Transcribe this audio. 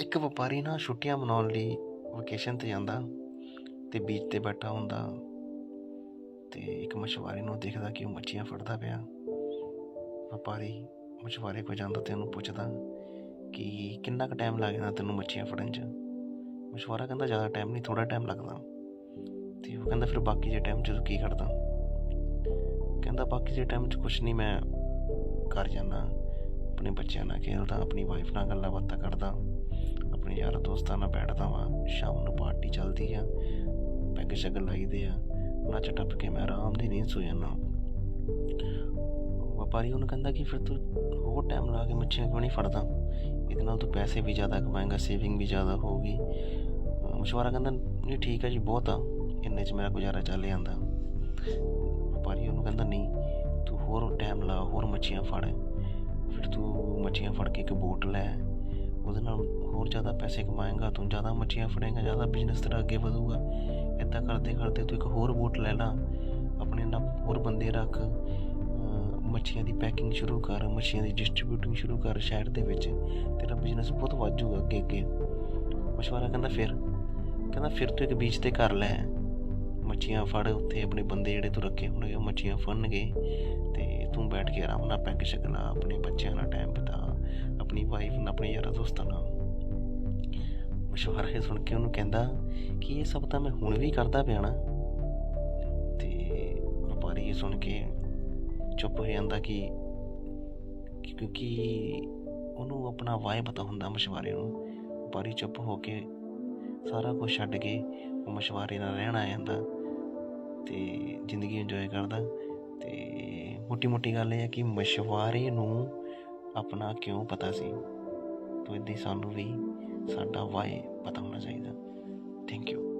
ਇੱਕ ਵਪਾਰੀ ਨਾ ਛੁੱਟੀਆਂ ਮਨਾਉਣ ਲਈ ਵਕੇਸ਼ਨ ਤੇ ਜਾਂਦਾ ਤੇ ਬੀਚ ਤੇ ਬੈਠਾ ਹੁੰਦਾ ਤੇ ਇੱਕ ਮਛੁਆਰੇ ਨੂੰ ਦੇਖਦਾ ਕਿ ਉਹ ਮੱਛੀਆਂ ਫੜਦਾ ਪਿਆ। ਵਪਾਰੀ ਮਛੁਆਰੇ ਕੋਲ ਜਾਂਦਾ ਤੇ ਉਹਨੂੰ ਪੁੱਛਦਾ ਕਿ ਕਿੰਨਾ ਕੁ ਟਾਈਮ ਲੱਗਦਾ ਤੈਨੂੰ ਮੱਛੀਆਂ ਫੜਨ 'ਚ? ਮਛੁਆਰਾ ਕਹਿੰਦਾ, ਜ਼ਿਆਦਾ ਟਾਈਮ ਨਹੀਂ ਥੋੜਾ ਟਾਈਮ ਲੱਗਦਾ। ਤੇ ਉਹ ਕਹਿੰਦਾ, ਫਿਰ ਬਾਕੀ ਦੇ ਟਾਈਮ 'ਚ ਕੀ ਕਰਦਾ? ਕਹਿੰਦਾ, ਬਾਕੀ ਦੇ ਟਾਈਮ 'ਚ ਕੁਛ ਨਹੀਂ, ਮੈਂ ਘਰ ਜਾਂਦਾ, ਆਪਣੇ ਬੱਚਿਆਂ ਨਾਲ ਖੇਡਦਾ ਆਪਣੀ ਵਾਈਫ ਨਾਲ ਗੱਲਾਂ ਬਾਤਾਂ ਕਰਦਾ। ਯਾਰ ਦੋਸਤਾਂ ਨਾਲ ਬੈਠਦਾ ਵਾਂ, ਸ਼ਾਮ ਨੂੰ ਪਾਰਟੀ ਚੱਲਦੀ ਆ, ਪੈਗ ਸ਼ੈਗ ਲਾਈਦੇ ਆ, ਨੱਚ ਟੱਪ ਕੇ ਮੈਂ ਆਰਾਮ ਦੀ ਨੀਂਦ ਸੋ ਜਾਂਦਾ ਵਪਾਰੀ ਉਹਨੂੰ ਕਹਿੰਦਾ ਕਿ ਫਿਰ ਤੂੰ ਹੋਰ ਟਾਈਮ ਲਾ ਕੇ ਮੱਛੀਆਂ ਕਿਉਂ ਨਹੀਂ ਫੜਦਾ? ਇਹਦੇ ਨਾਲ ਤੂੰ ਪੈਸੇ ਵੀ ਜ਼ਿਆਦਾ ਕਮਾਏਗਾ ਸੇਵਿੰਗ ਵੀ ਜ਼ਿਆਦਾ ਹੋਊਗੀ। ਅਹ ਮਸ਼ਵਰਾ ਕਹਿੰਦਾ, ਨਹੀਂ, ਠੀਕ ਹੈ ਜੀ, ਬਹੁਤ ਆ, ਇੰਨੇ 'ਚ ਮੇਰਾ ਗੁਜ਼ਾਰਾ ਚੱਲ ਜਾਂਦਾ। ਵਪਾਰੀ ਉਹਨੂੰ ਕਹਿੰਦਾ, ਨਹੀਂ, ਤੂੰ ਹੋਰ ਟਾਈਮ ਲਾ, ਹੋਰ ਮੱਛੀਆਂ ਫੜ। ਫਿਰ ਤੂੰ ਮੱਛੀਆਂ ਫੜ ਕੇ ਇੱਕ ਬੋਟ ਲੈ ਉਹਦੇ ਨਾਲ ਹੋਰ ਜ਼ਿਆਦਾ ਪੈਸੇ ਕਮਾਏਗਾ, ਤੂੰ ਜ਼ਿਆਦਾ ਮੱਛੀਆਂ ਫੜੇਗਾ, ਜ਼ਿਆਦਾ ਬਿਜ਼ਨਸ ਤੇਰਾ ਅੱਗੇ ਵਧੂਗਾ। ਇਦਾਂ ਕਰਦੇ ਕਰਦੇ ਤੂੰ ਇੱਕ ਹੋਰ ਬੋਟ ਲੈ ਲਾ, ਆਪਣੇ ਨਾਲ ਹੋਰ ਬੰਦੇ ਰੱਖ। ਮੱਛੀਆਂ ਦੀ ਪੈਕਿੰਗ ਸ਼ੁਰੂ ਕਰ, ਮੱਛੀਆਂ ਦੀ ਡਿਸਟ੍ਰੀਬਿਊਟਿੰਗ ਸ਼ੁਰੂ ਕਰ ਸ਼ਹਿਰ ਦੇ ਵਿੱਚ। ਤੇਰਾ ਬਿਜ਼ਨਸ ਬਹੁਤ ਵੱਧ ਜਾਊਗਾ ਅੱਗੇ ਅੱਗੇ। ਮਸ਼ਵਰਾ ਕਹਿੰਦਾ, ਫਿਰ? ਕਹਿੰਦਾ, ਫਿਰ ਤੂੰ ਇੱਕ ਬੀਚ ਤੇ ਕਰ ਲੈ। ਮੱਛੀਆਂ ਫੜ, ਉੱਥੇ ਆਪਣੇ ਬੰਦੇ ਜਿਹੜੇ ਤੂੰ ਰੱਖੇ ਹੋਣਗੇ, ਉਹ ਮੱਛੀਆਂ ਫੜਨਗੇ ਤੇ ਤੂੰ ਬੈਠ ਕੇ ਆਰਾਮ ਨਾਲ ਪੈਗ ਛਕਣਾ ਆਪਣੇ ਬੱਚਿਆਂ ਨਾਲ ਟਾਈਮ ਬਿਤਾ। ਆਪਣੀ ਵਾਈਫ ਨਾਲ ਆਪਣੇ ਯਾਰਾਂ ਦੋਸਤਾਂ ਨਾਲ। ਮਸ਼ਵਰਾ ਇਹ ਸੁਣ ਕੇ ਉਹਨੂੰ ਕਹਿੰਦਾ ਕਿ ਇਹ ਸਭ ਤਾਂ ਮੈਂ ਹੁਣ ਵੀ ਕਰਦਾ ਪਿਆ ਨਾ। ਤੇ ਵਪਾਰੀ ਇਹ ਸੁਣ ਕੇ ਚੁੱਪ ਹੋ ਜਾਂਦਾ ਕਿ ਕਿਉਂਕਿ ਉਹਨੂੰ ਆਪਣਾ ਵਾਏ ਪਤਾ ਹੁੰਦਾ ਮਸ਼ਵਾਰੇ ਨੂੰ। ਵਪਾਰੀ ਚੁੱਪ ਹੋ ਕੇ ਸਾਰਾ ਕੁਝ ਛੱਡ ਕੇ ਉਹ ਮਸ਼ਵਾਰੇ ਨਾਲ ਰਹਿਣ ਆ ਜਾਂਦਾ ਤੇ ਜ਼ਿੰਦਗੀ ਇੰਜੋਏ ਕਰਦਾ। ਤੇ ਮੋਟੀ ਮੋਟੀ ਗੱਲ ਇਹ ਹੈ ਕਿ ਮਸ਼ਵਾਰੇ ਨੂੰ ਆਪਣਾ ਕਿਉਂ ਪਤਾ ਸੀ? ਤੋਂ ਇਦਾਂ ਸਾਨੂੰ ਵੀ ਸਾਡਾ ਵਾਏ ਪਤਾ ਹੋਣਾ ਚਾਹੀਦਾ। Thank you